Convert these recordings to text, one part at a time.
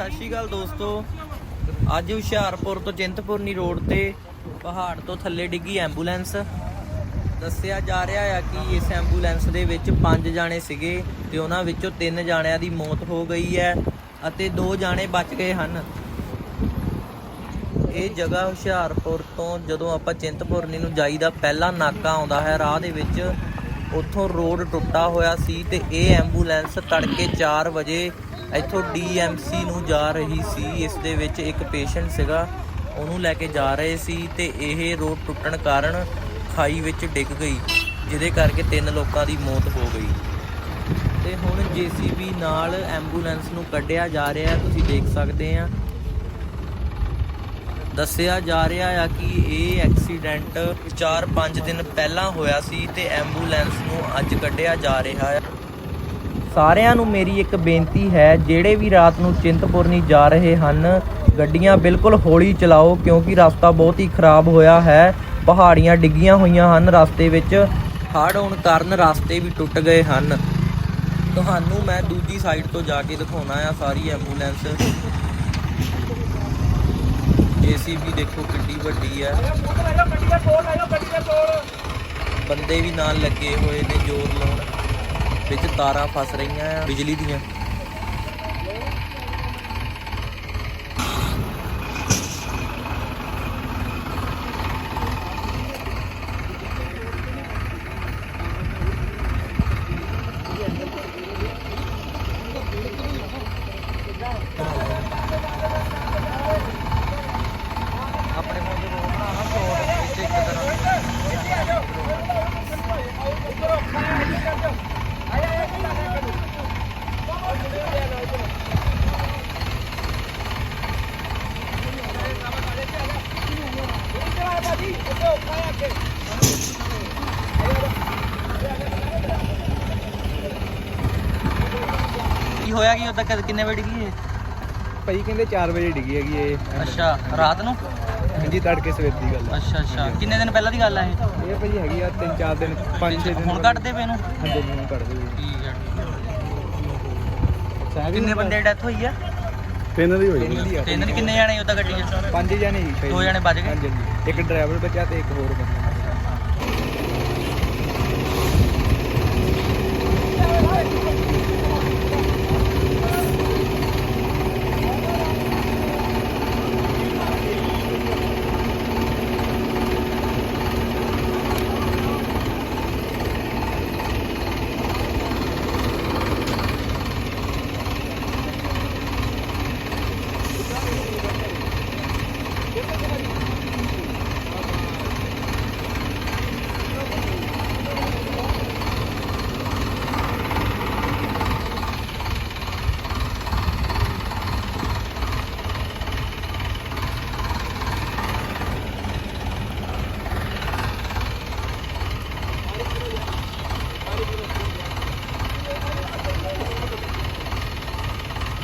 ਸਤਿ ਸ਼੍ਰੀ ਅਕਾਲ ਦੋਸਤੋ। ਅੱਜ ਹੁਸ਼ਿਆਰਪੁਰ ਤੋਂ ਚਿੰਤਪੁਰਨੀ ਰੋਡ ਤੇ ਪਹਾੜ ਤੋਂ ਥੱਲੇ ਡਿੱਗੀ ਐਂਬੂਲੈਂਸ। ਦੱਸਿਆ ਜਾ ਰਿਹਾ ਆ ਕਿ ਇਸ ਐਂਬੂਲੈਂਸ ਦੇ ਵਿੱਚ ਪੰਜ ਜਾਣੇ ਸੀਗੇ ਤੇ ਉਹਨਾਂ ਵਿੱਚੋਂ ਤਿੰਨ ਜਾਣਿਆਂ ਦੀ ਮੌਤ ਹੋ ਗਈ ਹੈ ਅਤੇ ਦੋ ਜਾਣੇ ਬਚ ਗਏ ਹਨ। ਇਹ ਜਗ੍ਹਾ ਹੁਸ਼ਿਆਰਪੁਰ ਤੋਂ ਜਦੋਂ ਆਪਾਂ ਚਿੰਤਪੁਰਨੀ ਨੂੰ ਜਾਈਦਾ, ਪਹਿਲਾ ਨਾਕਾ ਆਉਂਦਾ ਹੈ। ਰਾਹ ਦੇ ਵਿੱਚ ਉੱਥੋਂ ਰੋਡ ਟੁੱਟਾ ਹੋਇਆ ਸੀ ਤੇ ਇਹ ਐਂਬੂਲੈਂਸ ਤੜਕੇ 4 ਵਜੇ ਇੱਥੋਂ ਡੀਐਮਸੀ ਨੂੰ ਜਾ ਰਹੀ ਸੀ। ਇਸ ਦੇ ਵਿੱਚ ਇੱਕ ਪੇਸ਼ੈਂਟ ਸੀਗਾ। ਉਹਨੂੰ ਲੈ ਕੇ ਜਾ ਰਹੇ ਸੀ ਤੇ ਇਹ ਰੋਡ ਟੁੱਟਣ ਕਾਰਨ ਖਾਈ ਵਿੱਚ ਡਿੱਗ ਗਈ, ਜਿਹਦੇ ਕਰਕੇ ਤਿੰਨ ਲੋਕਾਂ ਦੀ ਮੌਤ ਹੋ ਗਈ। ਤੇ ਹੁਣ ਜੀਸੀਬੀ ਨਾਲ ਐਂਬੂਲੈਂਸ ਨੂੰ ਕੱਢਿਆ ਜਾ ਰਿਹਾ, ਤੁਸੀਂ ਦੇਖ ਸਕਦੇ ਆ। ਦੱਸਿਆ ਜਾ ਰਿਹਾ ਆ ਕਿ ਇਹ ਐਕਸੀਡੈਂਟ 4-5 ਦਿਨ ਪਹਿਲਾਂ ਹੋਇਆ ਸੀ ਤੇ ਐਂਬੂਲੈਂਸ ਨੂੰ ਅੱਜ ਕੱਢਿਆ ਜਾ ਰਿਹਾ ਹੈ ਸਾਰਿਆਂ ਨੂੰ ਮੇਰੀ ਇੱਕ ਬੇਨਤੀ ਹੈ, ਜਿਹੜੇ ਵੀ ਰਾਤ ਨੂੰ ਚਿੰਤਪੁਰਨੀ ਜਾ ਰਹੇ ਹਨ, ਗੱਡੀਆਂ ਬਿਲਕੁਲ ਹੌਲੀ ਚਲਾਓ, ਕਿਉਂਕਿ ਰਸਤਾ ਬਹੁਤ ਹੀ ਖਰਾਬ ਹੋਇਆ ਹੈ। ਪਹਾੜੀਆਂ ਡਿੱਗੀਆਂ ਹੋਈਆਂ ਹਨ ਰਸਤੇ ਵਿੱਚ। ਹੜ੍ਹ ਆਉਣ ਕਾਰਨ ਰਸਤੇ ਵੀ ਟੁੱਟ ਗਏ ਹਨ। ਤੁਹਾਨੂੰ ਮੈਂ ਦੂਜੀ ਸਾਈਡ ਤੋਂ ਜਾ ਕੇ ਦਿਖਾਉਣਾ ਆ ਸਾਰੀ ਐਂਬੂਲੈਂਸ ਜੀਸੀਬੀ ਦੇਖੋ ਕਿੰਨੀ ਵੱਡੀ ਹੈ। ਬੰਦੇ ਵੀ ਨਾਲ ਲੱਗੇ ਹੋਏ ਨੇ ਜ਼ੋਰ ਲਾਉਣ। ਵਿੱਚ ਤਾਰਾਂ ਫਸ ਰਹੀਆਂ ਆ ਬਿਜਲੀ ਦੀਆਂ ਆਪਣੇ ਫੋਨ ਤੇ ਬਣਾਉਣਾ ਸ਼ੋਟ ਵਿੱਚ ਇੱਕ ਤਰ੍ਹਾਂ ਕੀ ਹੋਇਆ ਕੀ ਉਦੋਂ ਕਿੰਨੇ ਵਜੇ ਡਿੱਗੀ ਇਹ? ਭਾਈ ਕਹਿੰਦੇ 4 ਵਜੇ ਡਿੱਗੀ ਹੈਗੀ ਇਹ। ਅੱਛਾ ਰਾਤ ਨੂੰ? ਹਾਂਜੀ ਤੜਕੇ ਸਵੇਰ ਦੀ ਗੱਲ ਅੱਛਾ ਅੱਛਾ। ਕਿੰਨੇ ਦਿਨ ਪਹਿਲਾਂ ਦੀ ਗੱਲ ਹੈ ਇਹ? ਹੈ ਇਹ ਭਾਈ ਹੈਗੀ ਆ 3-4 ਦਿਨ 5-6 ਦਿਨ ਹੁਣ ਕੱਢਦੇ ਪਏ ਨੂੰ ਹਾਂਜੀ ਹੁਣ ਕੱਢਦੇ ਜੀ ਠੀਕ ਹੈ। ਸਾਹਿਬ ਕਿੰਨੇ ਬੰਦੇ ਦੀ ਡੈਥ ਹੋਈ ਆ? ਤਿੰਨ ਦੀ ਹੋਈ ਤਿੰਨ ਨੀ, ਕਿੰਨੇ ਜਾਣੇ ਉਦਾਂ ਗੱਡੀ 'ਚ? ਪੰਜ ਜਣੇ ਹੀ ਦੋ ਜਣੇ ਬਚ ਗਏ? ਹਾਂਜੀ ਹਾਂਜੀ। ਇੱਕ ਡਰਾਈਵਰ ਬਚਿਆ ਤੇ ਇੱਕ ਹੋਰ ਬੰਦਾ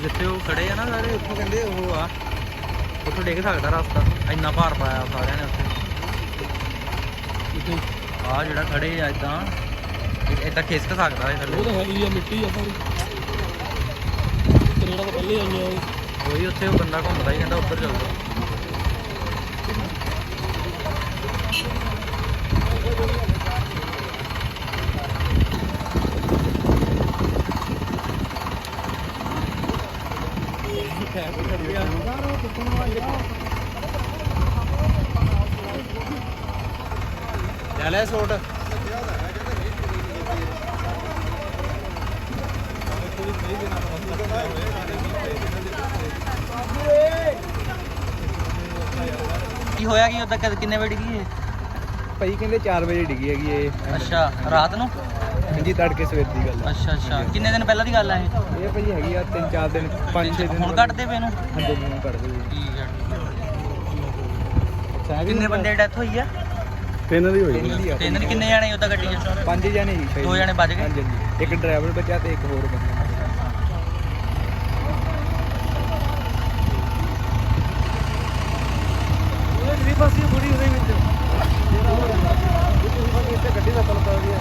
ਜਿੱਥੇ ਉਹ ਖੜੇ ਆ ਨਾ ਸਾਰੇ ਉੱਥੋਂ ਕਹਿੰਦੇ ਉਹ ਆ। ਉੱਥੋਂ ਡਿੱਗ ਸਕਦਾ ਰਸਤਾ। ਇੰਨਾ ਭਾਰ ਪਾਇਆ ਸਾਰਿਆਂ ਨੇ ਉੱਥੇ। ਆ ਜਿਹੜਾ ਖੜੇ ਆ ਇਦਾਂ। ਇਹ ਤਾਂ ਖਿਸਕ ਸਕਦਾ ਇਹ ਥੱਲੇ। ਉਹ ਤਾਂ ਹੈਗੀ ਆ ਮਿੱਟੀ ਆ ਸਾਰੀ। ਕੈਨੇਡਾ ਤੋਂ ਪਹਿਲੇ ਆਈਆਂ ਉਹ ਉਹੀ ਉੱਥੇ ਉਹ ਬੰਦਾ ਘੁੰਮਦਾ ਹੀ ਕਹਿੰਦਾ ਉੱਧਰ ਚੱਲ ਜਾ ਲੈ ਲੈ ਸੋਟ। ਕੀ ਹੋਇਆ ਕੀ ਉਦੋਂ ਕਿੰਨੇ ਵਜੇ ਡਿੱਗੀ ਇਹ? ਭਾਈ ਕਹਿੰਦੇ 4 ਵਜੇ ਡਿੱਗੀ ਹੈਗੀ ਇਹ। ਅੱਛਾ ਰਾਤ ਨੂੰ? ਹਾਂਜੀ ਤੜਕੇ ਸਵੇਰ ਦੀ ਗੱਲ ਹੈ ਅੱਛਾ ਅੱਛਾ। ਕਿੰਨੇ ਦਿਨ ਪਹਿਲਾਂ ਦੀ ਗੱਲ ਹੈ ਇਹ? ਇਹ ਭਾਈ ਹੈਗੀ ਆ 3-4 ਦਿਨ 5-6 ਦਿਨ ਹੁਣ ਕੱਢਦੇ ਪਏ ਨੂੰ? ਹਾਂਜੀ ਹੁਣ ਕੱਢਦੇ ਜੀ ਠੀਕ ਹੈ ਸਾਹਿਬ ਕਿੰਨੇ ਬੰਦੇ ਦੀ ਡੈਥ ਹੋਈ ਆ? ਤਿੰਨ ਦੀ ਹੋਈ ਤਿੰਨ ਨੀ, ਕਿੰਨੇ ਜਾਣੇ ਉਦਾਂ ਗੱਡੀ 'ਚ? ਪੰਜ ਜਣੇ ਹੀ ਦੋ ਜਣੇ ਬਚ ਗਏ? ਹਾਂਜੀ ਹਾਂਜੀ। ਇੱਕ ਡਰਾਈਵਰ ਬਚਿਆ ਤੇ ਇੱਕ ਹੋਰ ਬੰਦਾ ਵੀ ਪਾਸੇ ਬੁੜੀ ਉਹਦੇ ਵਿੱਚ ਗੱਡੀ ਦਾ ਪਲਟਾ ਗਿਆ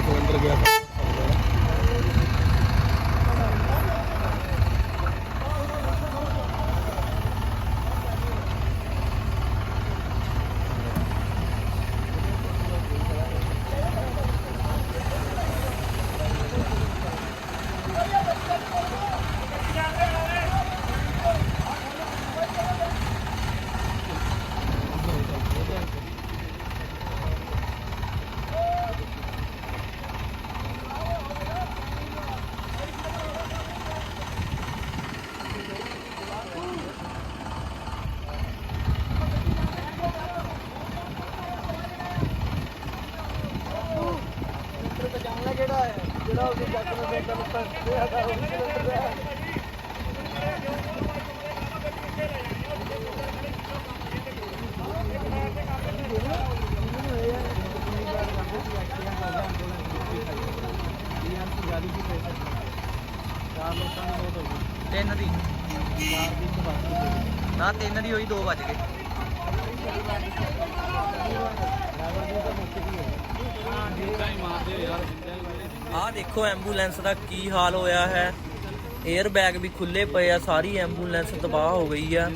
ਥੱਲੇ ਸਿਲੰਡਰ ਤਿੰਨ ਦੀ। ਨਾ ਤਿੰਨ ਦੀ ਹੋਈ 2 ਵੱਜ ਗਏ। ਮਾਰਦੇ ਆਹ ਦੇਖੋ ਐਂਬੂਲੈਂਸ ਦਾ ਕੀ ਹਾਲ ਹੋਇਆ ਹੈ। 에ਅਰ ਬੈਗ ਵੀ ਖੁੱਲੇ ਪਏ ਆ, ਸਾਰੀ ਐਂਬੂਲੈਂਸ ਤਬਾਹ ਹੋ ਗਈ ਆ।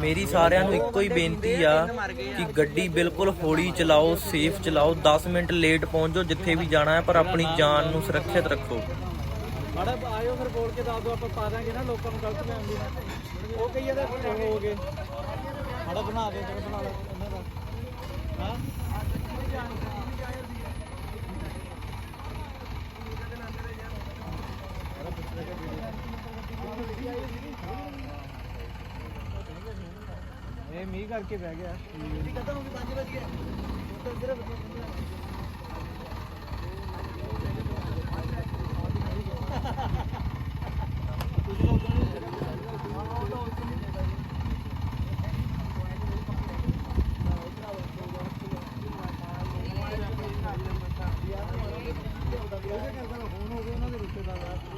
ਮੇਰੀ ਸਾਰਿਆਂ ਨੂੰ ਇੱਕੋ ਹੀ ਬੇਨਤੀ ਆ ਕਿ ਗੱਡੀ ਬਿਲਕੁਲ ਹੌਲੀ ਚਲਾਓ ਸੇਫ ਚਲਾਓ। 10 ਮਿੰਟ ਲੇਟ ਪਹੁੰਚੋ ਜਿੱਥੇ ਵੀ ਜਾਣਾ ਹੈ, ਪਰ ਆਪਣੀ ਜਾਨ ਨੂੰ ਸੁਰੱਖਿਅਤ ਰੱਖੋ। ਮਾੜਾ ਆਇਓ ਫਿਰ ਬੋਲ ਕੇ ਦੱਸ ਦਿਓ, ਆਪਾਂ ਪਾ ਦਾਂਗੇ ਨਾ, ਲੋਕਾਂ ਨੂੰ ਗਲਤ ਫਹਿਮੀ ਨਾ। ਉਹ ਕਈ ਇਹਦੇ ਹੋ ਗਏ। ਮਾੜਾ ਬਣਾ ਦੇ ਤੇ ਬਣਾ ਲੈ ਹਾਂ? ਇਹ ਮੀਂਹ ਕਰਕੇ ਬਹਿ ਗਿਆ। ਕਦੋਂ ਹੋ ਗਈ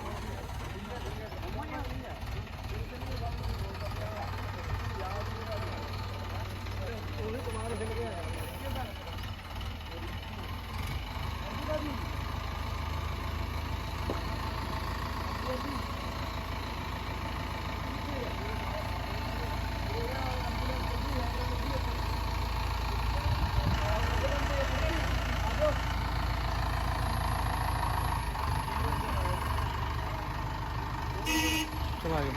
5 ਵਜੇ ਉੱਧਰ ਚਲਾ ਗਏ